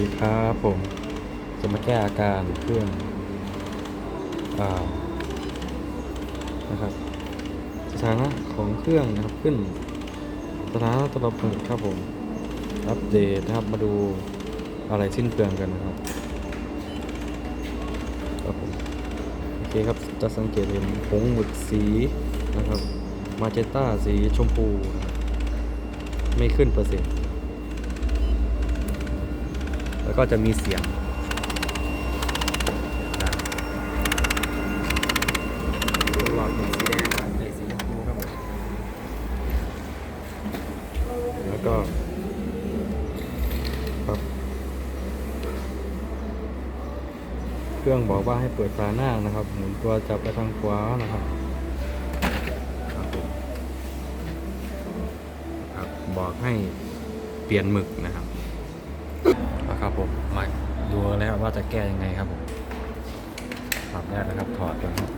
ดีครับผมจะมาแก้อาการเครื่องอนะครับสถานะของเครื่องนะครับขึ้นสถานะตลบหนึ่งครับผมอัปเดตนะครับมาดูอะไรสิ้นเปลืองกันนะครับครับผมโอเคครับจะสังเกตเห็นผงหมึกสีนะครับมาเจต้าสีชมพู ไม่ขึ้นเปอร์เซ็นต์ แล้วก็จะมีเสียงหลอดเป็นสีแดงครับเป็นสีชมพูครับผมแล้วก็ครับเครื่องบอกว่าให้เปิดฝาหน้านะครับ หมุนตัวจับไปทางขวานะครับครับบอกให้เปลี่ยนหมึกนะครับ ครับผมมาดูแล้วว่าจะแก้ยังไงครับผมปรับแรกนะครับถอดก่อนครับ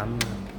้ำ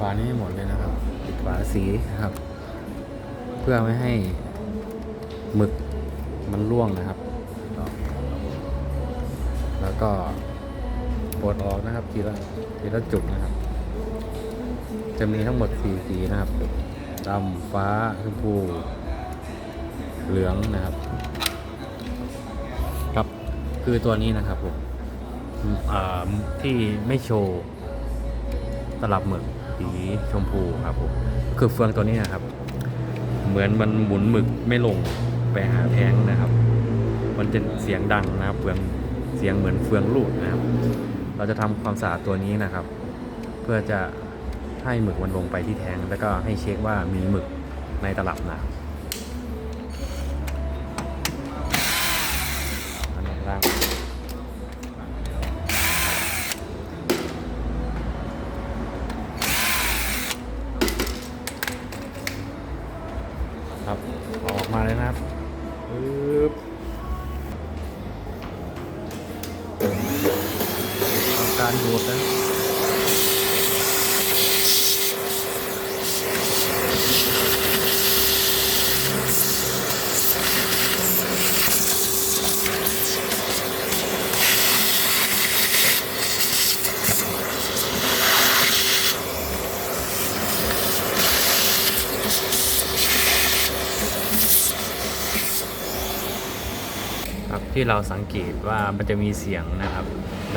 ฝานี้ให้หมดเลยนะครับ ปิดฝาสีนะครับ เพื่อไม่ให้หมึกมันร่วงนะครับ แล้วก็ปลดออกนะครับทีละทีละจุดนะครับ จะมีทั้งหมดสีสีนะครับดำฟ้าชมพูเหลืองนะครับ ครับคือตัวนี้นะครับผมที่ไม่โชว์ตลับหมึก สีชมพูครับผมคือเฟืองตัวนี้นะครับ เหมือนมันหมุนหมึกไม่ลงไปหาแทงนะครับ มันจะเสียงดังนะครับ เฟืองเสียงเหมือนเฟืองลูดนะครับ เราจะทำความสะอาดตัวนี้นะครับ เพื่อจะให้หมึกมันลงไปที่แทงแล้วก็ให้เช็คว่ามีหมึกในตลับนะครับ อันนี้ล่างครับเอาออกมาเลยนะครับปึ๊บทำการดูดนะ ครับ ที่เราสังเกตว่ามันจะมีเสียงนะครับ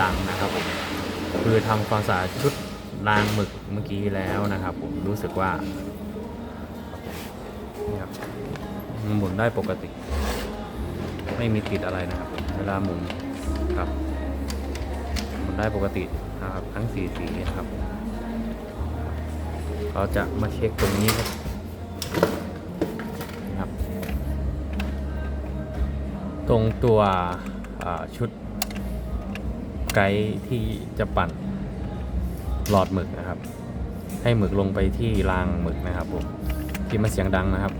ดังนะครับผมคือทำความสะอาดชุดรางหมึกเมื่อกี้แล้วนะครับผมรู้สึกว่านี่ครับหมุนได้ปกติ ไม่มีติดอะไรนะครับ เวลาหมุนครับ หมุนได้ปกตินะครับ ทั้งสีสีนะครับ เราจะมาเช็คตรงนี้ครับ รงตัวชุดไกด์ที่จะปั่นหลอดหมึกนะครับ ให้หมึกลงไปที่รางหมึกนะครับผมที่มันเสียงดังนะครับ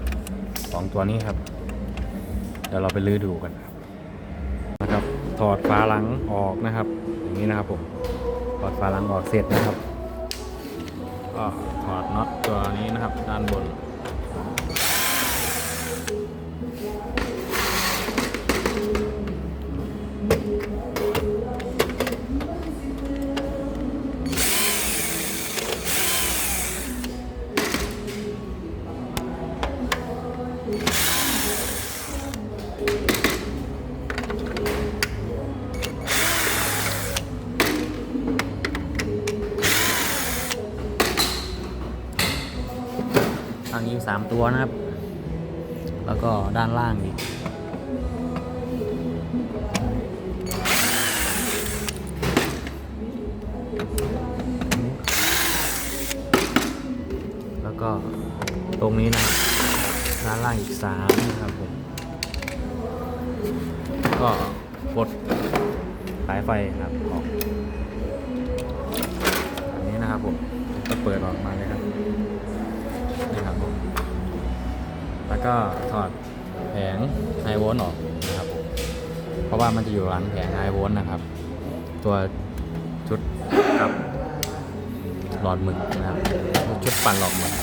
สองตัวนี้ครับ เดี๋ยวเราไปลื้อดูกันนะครับถอดฝาหลังออกนะครับ อย่างนี้นะครับผมถอดฝาหลังออกเสร็จนะครับก็ถอดน็อตตัวนี้นะครับ ด้านบน ทางนี้สามตัวนะครับ แล้วก็ด้านล่างอีกแล้วก็ตรงนี้นะครับด้านล่างอีกสามนะครับผมก็กดสายไฟนะครับออกอันนี้นะครับผมก็เปิดออกมาเลยครับนี่ครับผม แล้วก็ถอดแผงไฮโวลต์ออกนะครับผมเพราะว่ามันจะอยู่หลังแผงไฮโวลต์นะครับ ตัวชุดกับหลอดหมึกนะครับชุดปั่นหลอดหมึก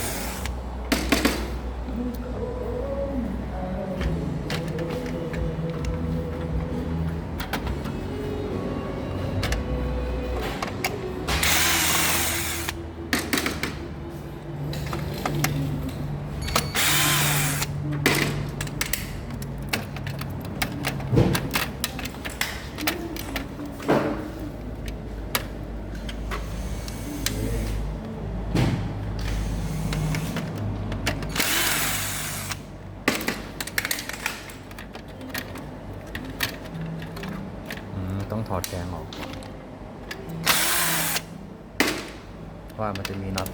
ว่ามันจะมีน็อต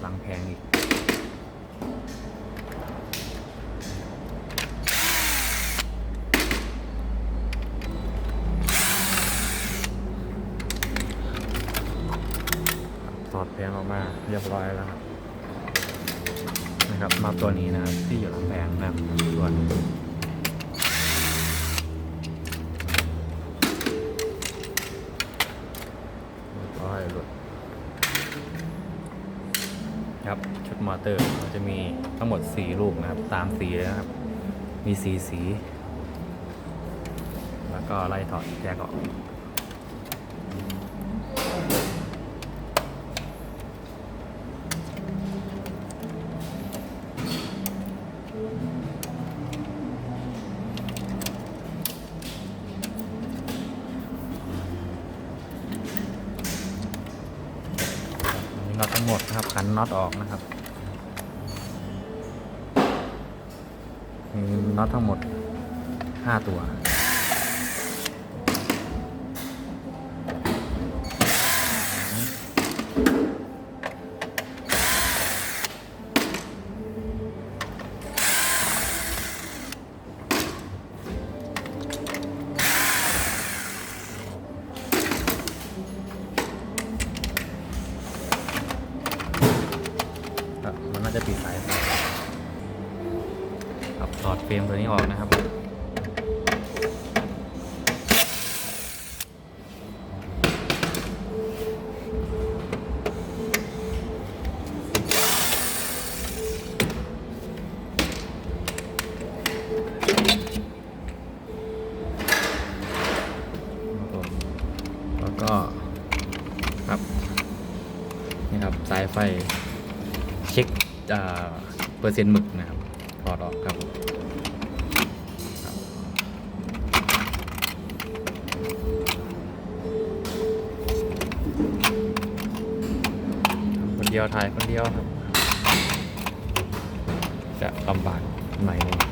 หลังแพงอีกถอดแพงออกมาเรียบร้อยแล้วครับนะครับมาตัวนี้นะครับที่อยู่หลังแพงนะครับตัวนี้ก็ให้หลุด ครับชุดมอเตอร์จะมีทั้งหมด 4 ลูกนะครับ ตามสีเลยนะครับ มีสีสี แล้วก็ไล่ถอดแยกออกอั น็อตทั้งหมดนะครับขันน็อตออกนะครับมีน็อตทั้งหมด 5 ตัว จะปิดสายไฟครับถอดเฟรมตัวนี้ออกนะครับ แล้วก็ครับ นี่ครับ สายไฟเช็ค เปอร์เซ็นต์หมึกนะครับพอดออกครับคนเดียวถ่ายคนเดียวครับ จะลำบากหน่อยนึง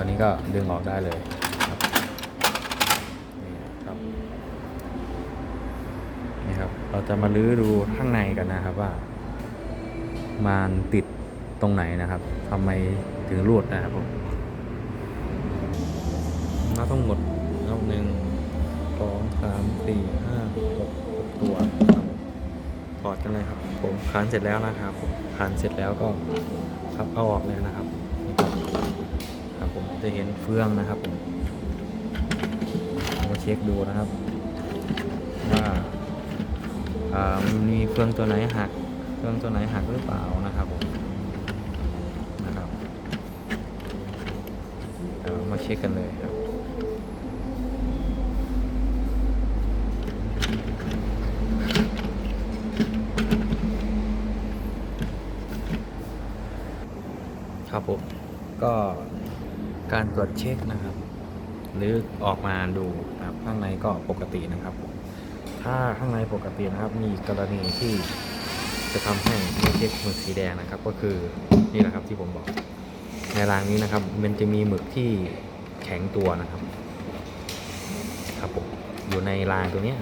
ตอนนี้ก็ดึงออกได้เลยครับนี่ครับนี่ครับ เราจะมาลื้อดูข้างในกันนะครับว่า มันติดตรงไหนนะครับทำไมถึงรูดนะครับผมมาทั้งหมดแล้วหนึ่งสองสามสี่ห้าหกหกตัวครับถอดกันเลยครับผมคานเสร็จแล้วนะครับผมคานเสร็จแล้วก็ครับเอาออกเลยนะครับ ผมจะเห็นเฟืองนะครับผมมาเช็คดูนะครับว่ามันมีเฟืองตัวไหนหักเครื่องตัวไหนหักหรือเปล่านะครับผมนะครับมาเช็คกันเลยครับครับผมก็ การตรวจเช็คนะครับ หรือออกมาดูครับข้างในก็ปกตินะครับ ถ้าข้างในปกตินะครับ มีกรณีที่จะทำให้ไม่เช็คหมึกสีแดงนะครับ ก็คือนี่แหละครับที่ผมบอก ในรางนี้นะครับ มันจะมีหมึกที่แข็งตัวนะครับ ครับผมอยู่ในรางตัวนี้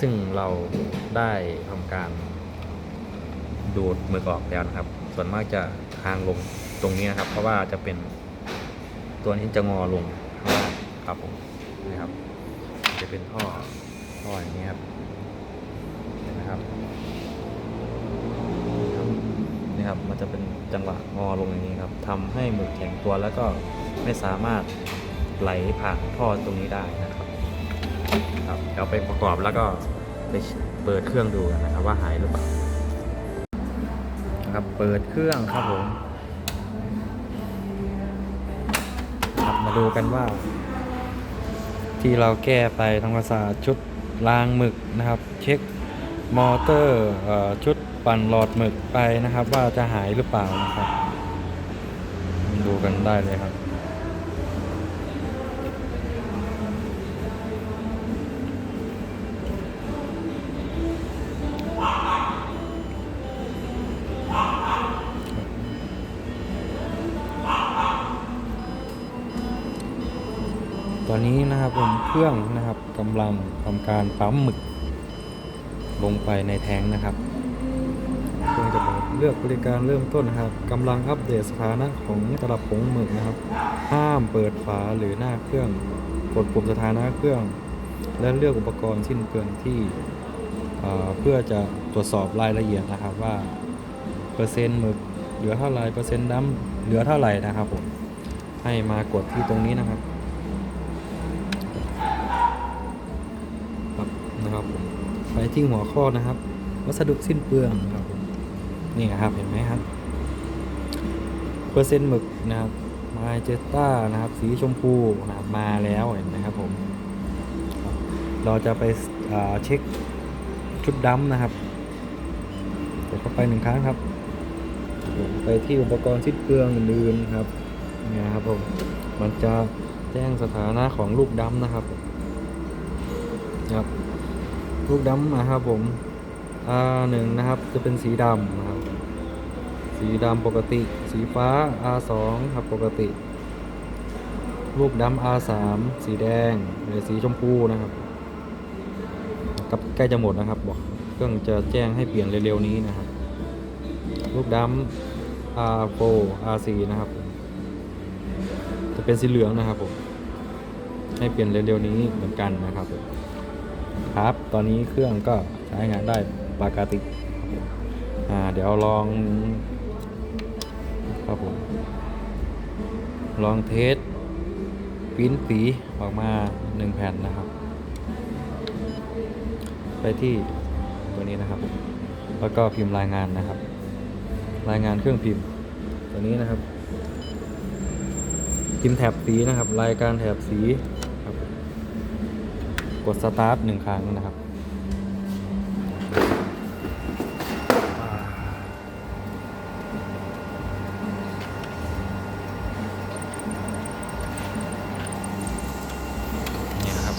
ซึ่งเราได้ทำการดูดหมึกออกแล้วนะครับ ส่วนมากจะทางลงตรงนี้นะครับ เพราะว่าจะเป็น ตัวนี้จะงอลงครับผมนะครับ จะเป็นท่อท่ออย่างนี้ครับเห็นไหมครับนี่ครับมันจะเป็นจังหวะงอลงอย่างนี้ครับทำให้หมึกแข็งตัวแล้วก็ไม่สามารถไหลผ่านท่อตรงนี้ได้นะครับครับเดี๋ยวไปประกอบแล้วก็ไปเปิดเครื่องดูกันนะครับว่าหายหรือเปล่านะครับเปิดเครื่องครับผมครับมา ดูกันว่า ที่เราแก้ไปทางภาษาชุดลางหมึกนะครับ เช็คมอเตอร์ชุดปั่นหลอดหมึกไปนะครับ ว่าจะหายหรือเปล่านะครับ ดูกันได้เลยครับ ตอนนี้นะครับผมเครื่องนะครับกำลังทำการปั๊มหมึก ลงไปในแทงนะครับเครื่องจะเลือกบริการเริ่มต้นนะครับกำลังอัปเดตสถานะของตลับผงหมึกนะครับ ห้ามเปิดฝาหรือหน้าเครื่องกดปุ่มสถานะเครื่อง และเลือกอุปกรณ์สิ้นเปลืองที่เพื่อจะตรวจสอบรายละเอียดนะครับว่าเปอร์เซ็นต์หมึกเหลือเท่าไหร่เปอร์เซ็นต์ดำเหลือเท่าไหร่นะครับผมให้มากดที่ตรงนี้นะครับ ไปที่หัวข้อนะครับ วัสดุสิ้นเปลืองครับนี่นะครับเห็นไหมครับเปอร์เซ็นต์หมึกนะครับมาเจต้านะครับ สีชมพูนะครับมาแล้วเห็นไหมครับผมเราจะไปเช็คชุดดำนะครับกดเข้าไปหนึ่งครั้งครับไปที่อุปกรณ์สิ้นเปลืองอื่นๆครับนี่ครับผมมันจะแจ้งสถานะของลูกดำนะครับครับ ลูกดำนะครับผม R1 นะครับ จะเป็นสีดำนะครับ สีดำปกติ สีฟ้า R2 ครับปกติ ลูกดำ R3 สีแดงหรือสีชมพูนะครับกับใกล้จะหมดนะครับบอกเครื่องจะแจ้งให้เปลี่ยนเร็วๆนี้นะครับ ลูกดำ R4 R4 นะครับ จะเป็นสีเหลืองนะครับผมให้เปลี่ยนเร็วๆนี้เหมือนกันนะครับผม ครับ ตอนนี้เครื่องก็ใช้งานได้ปกติอ่าเดี๋ยวลองครับผมลองเทสปิ้นสีออกมาหนึ่งแผ่นนะครับ ไปที่ตัวนี้นะครับ แล้วก็พิมพ์รายงานนะครับ รายงานเครื่องพิมพ์ตัวนี้นะครับพิมพ์แถบสีนะครับ รายการแถบสี กดสตาร์ทหนึ่งครั้งนะครับ นี่นครับ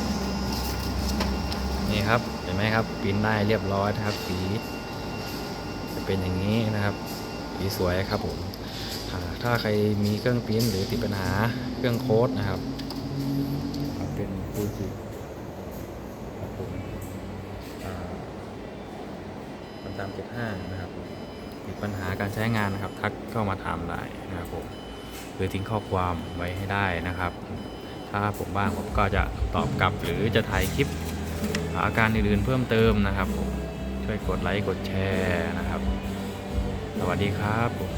นี่ครับ เห็นไหมครับปิ้นได้เรียบร้อยนะครับสี จะเป็นอย่างนี้นะครับสีสวยครับผมถ้าใครมีเครื่องพิ้นหรือติดปัญหาเครื่องโค้ดนะครับามเจ็ดห้านะครับมีปัญหาการใช้งานนะครับ ทักเข้ามาถามได้นะครับผมหรือทิ้งข้อความไว้ให้ได้นะครับ ถ้าผมบ้างผมก็จะตอบกลับหรือจะถ่ายคลิปอาการอื่นๆเพิ่มเติมนะครับผมช่วยกดไลค์กดแชร์นะครับ สวัสดีครับผม